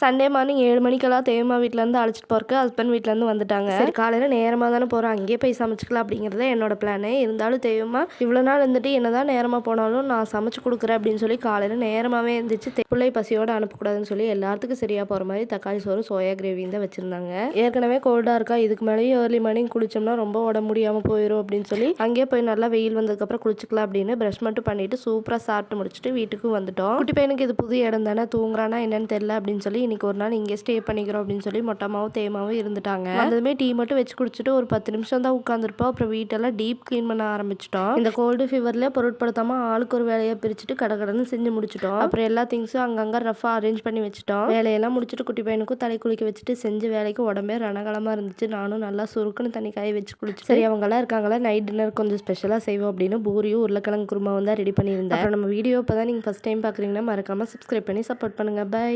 Sunday morning ஏழு மணிக்கெல்லாம் தேவமா வீட்டிலேருந்து அழைச்சிட்டு போகிறக்கு ஹஸ்பண்ட் வீட்டிலேருந்து வந்துட்டாங்க. சரி காலையில் நேரமாக தானே போகிறோம் அங்கேயே போய் சமைச்சிக்கலாம் அப்படிங்கிறது என்னோட பிளானு இருந்தாலும் தேவமா இவ்வளோ நாள் இருந்துட்டு என்னதான் நேரமாக போனாலும் நான் சமைச்சு கொடுக்குறேன் அப்படின்னு சொல்லி காலையில் நேரமாகவே இருந்துச்சு பிள்ளை பசியோடு அனுப்பக்கூடாதுன்னு சொல்லி எல்லாத்துக்கும் சரியாக போகிற மாதிரி தக்காளி சோறு சோயா கிரேவியும் தான் வச்சுருந்தாங்க. ஏற்கனவே கோல்டாக இருக்கா இதுக்கு மேலேயும் ஏர்லி மார்னிங் குளிச்சோம்னா ரொம்ப உடம்பு முடியாமல் போயிடும் அப்படின்னு சொல்லி அங்கேயே போய் நல்லா வெயில் வந்ததுக்கப்புறம் குளிச்சுக்கலாம் அப்படின்னு ப்ரஷ் மட்டும் பண்ணிட்டு சூப்பராக சாப்பிட்டு முடிச்சுட்டு வீட்டுக்கு வந்துட்டோம். குட்டி பையனுக்கு இது புது இடம் தானே தூங்குறானா என்னன்னு தெரில அப்படின்னு சொல்லி இன்னைக்கு ஒரு நாள் இங்கே ஸ்டே பண்ணிக்கிறோம் அப்படின்னு சொல்லி மொட்டமாவும் தேமாவும் இருந்துட்டாங்க. அதுமே டீ மட்டும் வச்சு குடிச்சிட்டு ஒரு பத்து நிமிஷம் தான் உட்காந்துருப்போம் அப்புறம் வீட்டெல்லாம் டீப் க்ளீன் பண்ண ஆரம்பிச்சிட்டோம். இந்த கோல்டு ஃபீவர்ல பொருட்படுத்தாம ஆளுக்கு ஒரு வேலையை பிரிச்சுட்டு கடகடன்னு செஞ்சு முடிச்சிட்டோம். அப்புறம் எல்லா திங்ஸும் அங்கங்க ரஃபா அரேஞ்ச் பண்ணி வச்சுட்டோம். வேலையெல்லாம் முடிச்சுட்டு குட்டி பையனுக்கும் தலை குளிக்க வச்சுட்டு செஞ்ச வேலைக்கு உடம்பே ரணகலமா இருந்துச்சு. நானும் நல்லா சுருக்குன்னு தண்ணி காய வச்சு குளிச்சு சரி அவங்கெல்லாம் இருக்காங்களா? நைட் டின்னர் கொஞ்சம் ஸ்பெஷலாக செய்வோம் அப்படின்னு பூரியும் உருளைக்கிழங்கு குருமாவும் தான் ரெடி பண்ணியிருந்தேன். அப்புறம் நம்ம வீடியோ இப்போ தான் நீங்கள் ஃபஸ்ட் டைம் பார்க்குறீங்கன்னா மறக்காம சப்ஸ்கிரைப் பண்ணி சப்போர்ட் பண்ணுங்க. பை